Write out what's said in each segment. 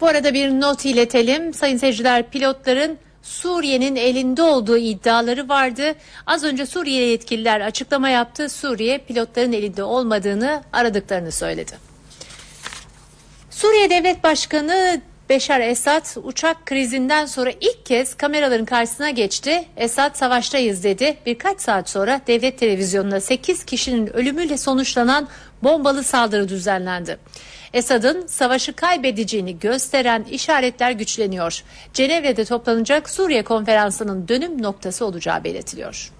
Bu arada bir not iletelim. Sayın seyirciler pilotların Suriye'nin elinde olduğu iddiaları vardı. Az önce Suriye yetkililer açıklama yaptı. Suriye pilotların elinde olmadığını aradıklarını söyledi. Suriye Devlet Başkanı Beşar Esad uçak krizinden sonra ilk kez kameraların karşısına geçti. Esad savaştayız dedi. Birkaç saat sonra devlet televizyonuna 8 kişinin ölümüyle sonuçlanan bombalı saldırı düzenlendi. Esad'ın savaşı kaybedeceğini gösteren işaretler güçleniyor. Cenevre'de toplanacak Suriye konferansının dönüm noktası olacağı belirtiliyor.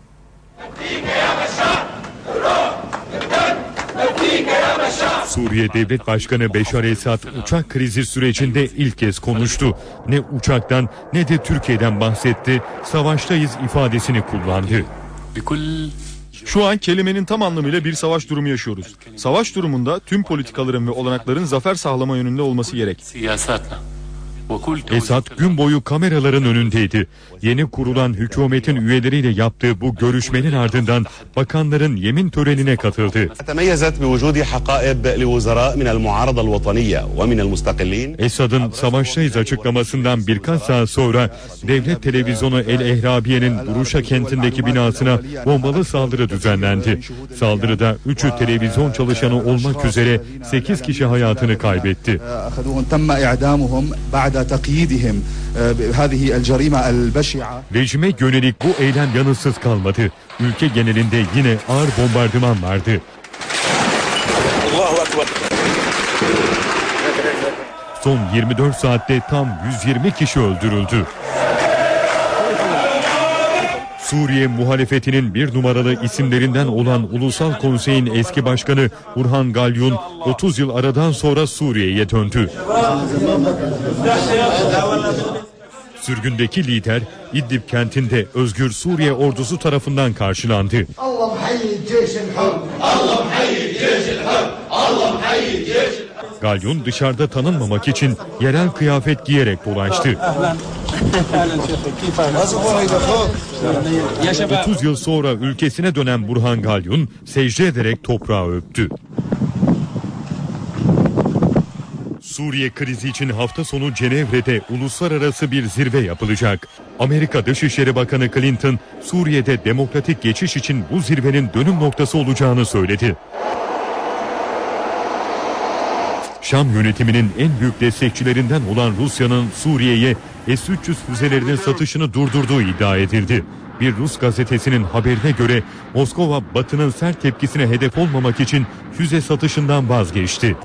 Suriye Devlet Başkanı Beşar Esad uçak krizi sürecinde ilk kez konuştu. Ne uçaktan ne de Türkiye'den bahsetti. Savaştayız ifadesini kullandı. Şu an kelimenin tam anlamıyla bir savaş durumu yaşıyoruz. Savaş durumunda tüm politikaların ve olanakların zafer sağlama yönünde olması gerek. Esad gün boyu kameraların önündeydi. Yeni kurulan hükümetin üyeleriyle yaptığı bu görüşmenin ardından bakanların yemin törenine katıldı. Esad'ın savaştayız açıklamasından birkaç saat sonra devlet televizyonu El Ehrabiye'nin Buruşa kentindeki binasına bombalı saldırı düzenlendi. Saldırıda 3'ü televizyon çalışanı olmak üzere 8 kişi hayatını kaybetti. Rejime yönelik bu eylem yanıtsız kalmadı. Ülke genelinde yine ağır bombardıman vardı. Son 24 saatte tam 120 kişi öldürüldü. Suriye muhalefetinin bir numaralı isimlerinden olan Ulusal Konsey'in eski başkanı Burhan Galyun 30 yıl aradan sonra Suriye'ye döndü. Sürgündeki lider İdlib kentinde Özgür Suriye ordusu tarafından karşılandı. Galyun dışarıda tanınmamak için yerel kıyafet giyerek dolaştı. 30 yıl sonra ülkesine dönen Burhan Galyun secde ederek toprağı öptü. Suriye krizi için hafta sonu Cenevre'de uluslararası bir zirve yapılacak. Amerika Dışişleri Bakanı Clinton, Suriye'de demokratik geçiş için bu zirvenin dönüm noktası olacağını söyledi. Şam yönetiminin en büyük destekçilerinden olan Rusya'nın Suriye'ye S-300 füzelerinin satışını durdurduğu iddia edildi. Bir Rus gazetesinin haberine göre Moskova Batı'nın sert tepkisine hedef olmamak için füze satışından vazgeçti.